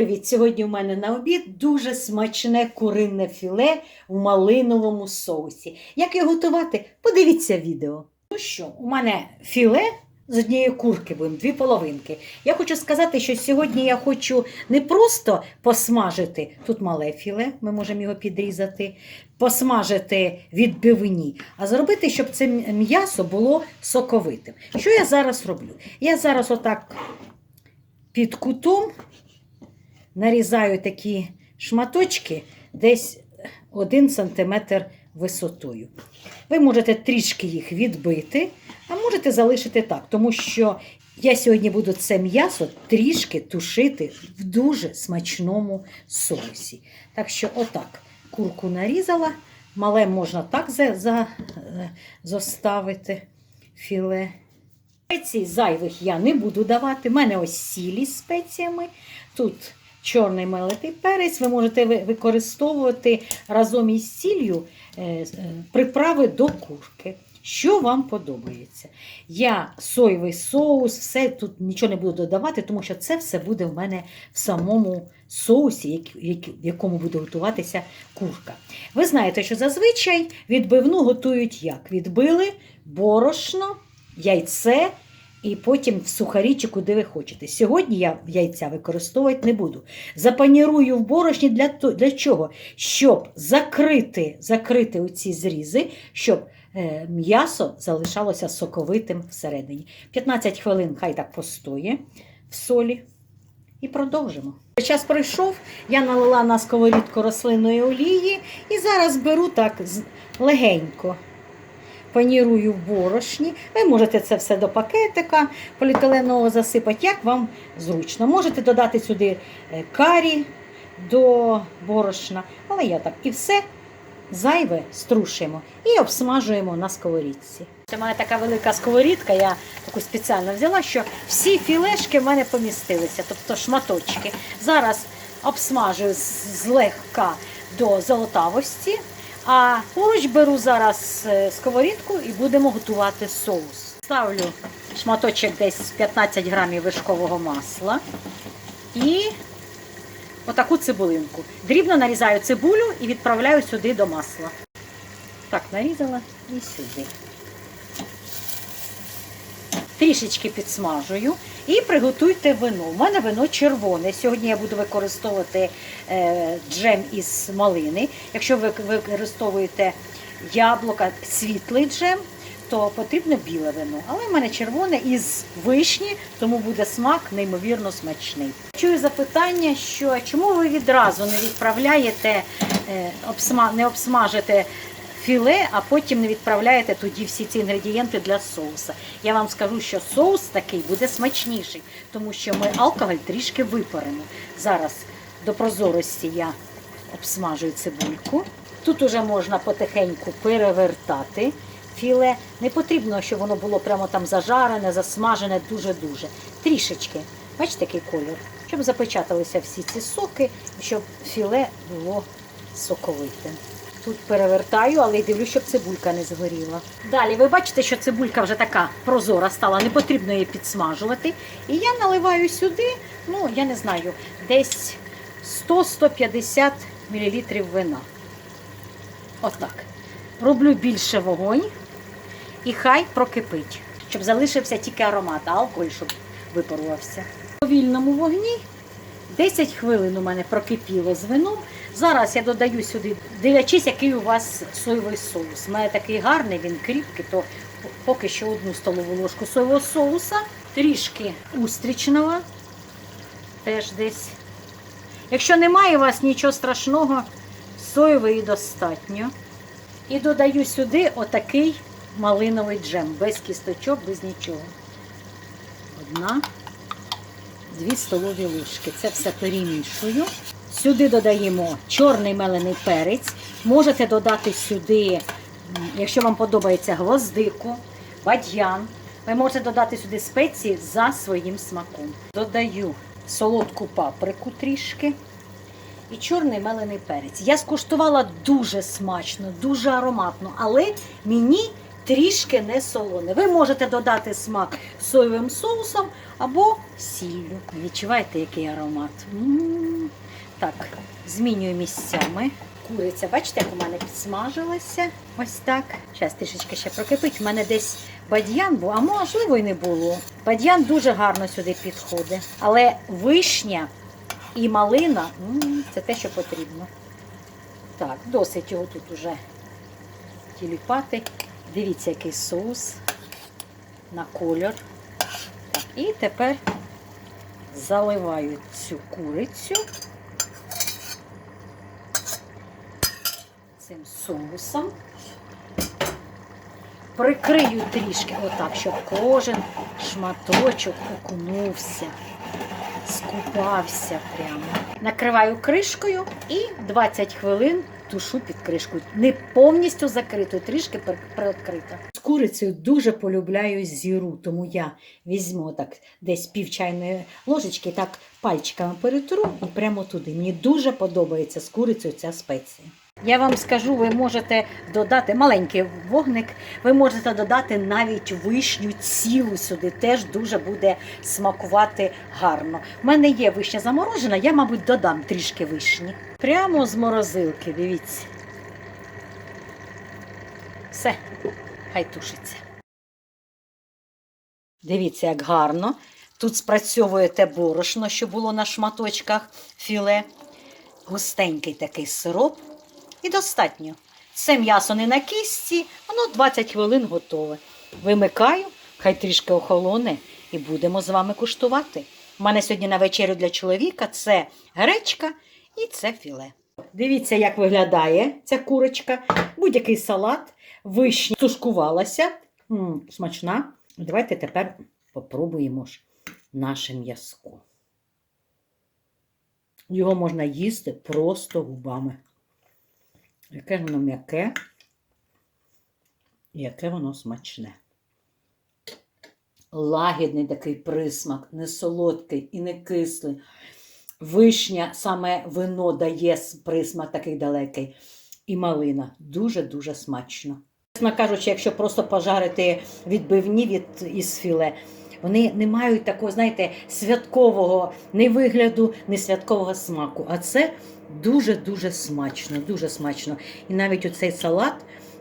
привіт! Сьогодні у мене на обід дуже смачне куринне філе в малиновому соусі. Як його готувати? Подивіться відео. Ну що, у мене філе з однієї курки будемо, дві половинки. Я хочу сказати, що сьогодні я хочу не просто посмажити, тут мале філе, ми можемо його підрізати, посмажити відбивні, а зробити, щоб це м'ясо було соковитим. Що я зараз роблю? Я зараз отак під кутом нарізаю такі шматочки десь 1 см висотою. Ви можете трішки їх відбити, а можете залишити так, тому що я сьогодні буду це м'ясо трішки тушити в дуже смачному соусі. Так що, отак, курку нарізала, мале можна так за, за, е, зоставити філе. Спецій зайвих я не буду давати. У мене ось сілі з спеціями. Тут чорний мелитий перець. Ви можете використовувати разом із сіллю е, е, приправи до курки. Що вам подобається? Я соєвий соус, все тут нічого не буду додавати, тому що це все буде в мене в самому соусі, в якому буде готуватися курка. Ви знаєте, що зазвичай відбивну готують як? Відбили борошно, яйце і потім в сухарі чи куди ви хочете. Сьогодні я яйця використовувати не буду. Запанірую в борошні для, для чого? Щоб закрити, закрити оці зрізи, щоб е, м'ясо залишалося соковитим всередині. 15 хвилин хай так постоє в солі. І продовжимо. Час пройшов, я налила на сковорідку рослинної олії і зараз беру так легенько панірую в борошні. Ви можете це все до пакетика поліетиленового засипати, як вам зручно. Можете додати сюди е, карі до борошна, але я так і все зайве струшуємо і обсмажуємо на сковорідці. В мене така велика сковорідка, я таку спеціально взяла, що всі філешки в мене помістилися, тобто шматочки. Зараз обсмажую злегка до золотавості, а поруч беру зараз е, сковорідку і будемо готувати соус. Ставлю шматочок десь 15 грамів вишкового масла і отаку цибулинку. Дрібно нарізаю цибулю і відправляю сюди до масла. Так, нарізала і сюди. Трішечки підсмажую і приготуйте вино. У мене вино червоне. Сьогодні я буду використовувати е, джем із малини. Якщо ви використовуєте яблука, світлий джем, то потрібно біле вино. Але в мене червоне із вишні, тому буде смак неймовірно смачний. Чую запитання, що чому ви відразу не відправляєте, е, обсма, не обсмажите філе, а потім не відправляєте тоді всі ці інгредієнти для соуса. Я вам скажу, що соус такий буде смачніший, тому що ми алкоголь трішки випаримо. Зараз до прозорості я обсмажую цибульку. Тут уже можна потихеньку перевертати філе. Не потрібно, щоб воно було прямо там зажарене, засмажене дуже-дуже. Трішечки. Бачите, який колір? Щоб запечаталися всі ці соки, щоб філе було соковите. Тут перевертаю, але й дивлюсь, щоб цибулька не згоріла. Далі ви бачите, що цибулька вже така прозора стала, не потрібно її підсмажувати. І я наливаю сюди, ну я не знаю, десь 100-150 мл вина. Отак. Роблю більше вогонь і хай прокипить, щоб залишився тільки аромат, а алкоголь, щоб випарувався. У повільному вогні 10 хвилин у мене прокипіло з вином. Зараз я додаю сюди, дивлячись, який у вас соєвий соус. У мене такий гарний, він кріпкий, то поки що одну столову ложку соєвого соуса, трішки устрічного, теж десь. Якщо немає у вас нічого страшного, соєвий достатньо. І додаю сюди отакий малиновий джем, без кісточок, без нічого. Одна, дві столові ложки. Це все перемішую. Сюди додаємо чорний мелений перець. Можете додати сюди, якщо вам подобається гвоздику, бадьян. Ви можете додати сюди спеції за своїм смаком. Додаю солодку паприку трішки і чорний мелений перець. Я скуштувала дуже смачно, дуже ароматно, але мені трішки не солоне. Ви можете додати смак соєвим соусом або сіллю. Відчуваєте, який аромат? М. Так, змінюю місцями. Куриця, бачите, як у мене підсмажилася. Ось так. Зараз трішечки ще прокипить. У мене десь бадьян був, а можливо і не було. Бадьян дуже гарно сюди підходить. Але вишня і малина це те, що потрібно. Так, досить його тут уже тіліпати. Дивіться, який соус на кольор. Так, і тепер заливаю цю курицю цим соусом. Прикрию трішки отак, щоб кожен шматочок окунувся, скупався прямо. Накриваю кришкою і 20 хвилин тушу під кришкою. Не повністю закритою, трішки приоткрита. З курицею дуже полюбляю зіру, тому я візьму так десь пів чайної ложечки, так пальчиками перетру і прямо туди. Мені дуже подобається з курицею ця спеція. Я вам скажу, ви можете додати маленький вогник, ви можете додати навіть вишню цілу сюди, теж дуже буде смакувати гарно. У мене є вишня заморожена, я, мабуть, додам трішки вишні. Прямо з морозилки, дивіться. Все, хай тушиться. Дивіться, як гарно. Тут спрацьовує те борошно, що було на шматочках філе. Густенький такий сироп. І достатньо. Це м'ясо не на кісті, воно 20 хвилин готове. Вимикаю, хай трішки охолоне, і будемо з вами куштувати. У мене сьогодні на вечерю для чоловіка це гречка і це філе. Дивіться, як виглядає ця курочка. Будь-який салат, вишня тушкувалася. М, смачна. Давайте тепер попробуємо ж наше м'язко. Його можна їсти просто губами. Яке воно м'яке, і яке воно смачне. Лагідний такий присмак, не солодкий і не кислий. Вишня, саме вино дає присмак такий далекий. І малина. Дуже-дуже смачно. Чесно кажучи, якщо просто пожарити відбивні від із філе, вони не мають такого, знаєте, святкового ні вигляду, ні святкового смаку. А це дуже-дуже смачно, дуже смачно. І навіть оцей салат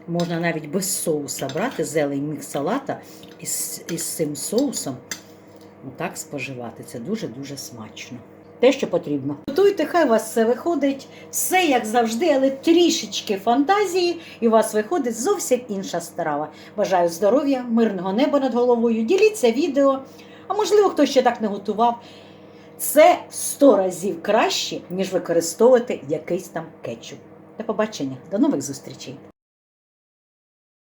можна навіть без соуса брати, зелень мікс салата із, із цим соусом. Отак споживати. Це дуже-дуже смачно. Те, що потрібно. Готуйте, хай у вас все виходить. Все як завжди, але трішечки фантазії, і у вас виходить зовсім інша страва. Бажаю здоров'я, мирного неба над головою. Діліться відео. А можливо, хто ще так не готував. Це 100 разів краще, ніж використовувати якийсь там кетчуп. До побачення, до нових зустрічей!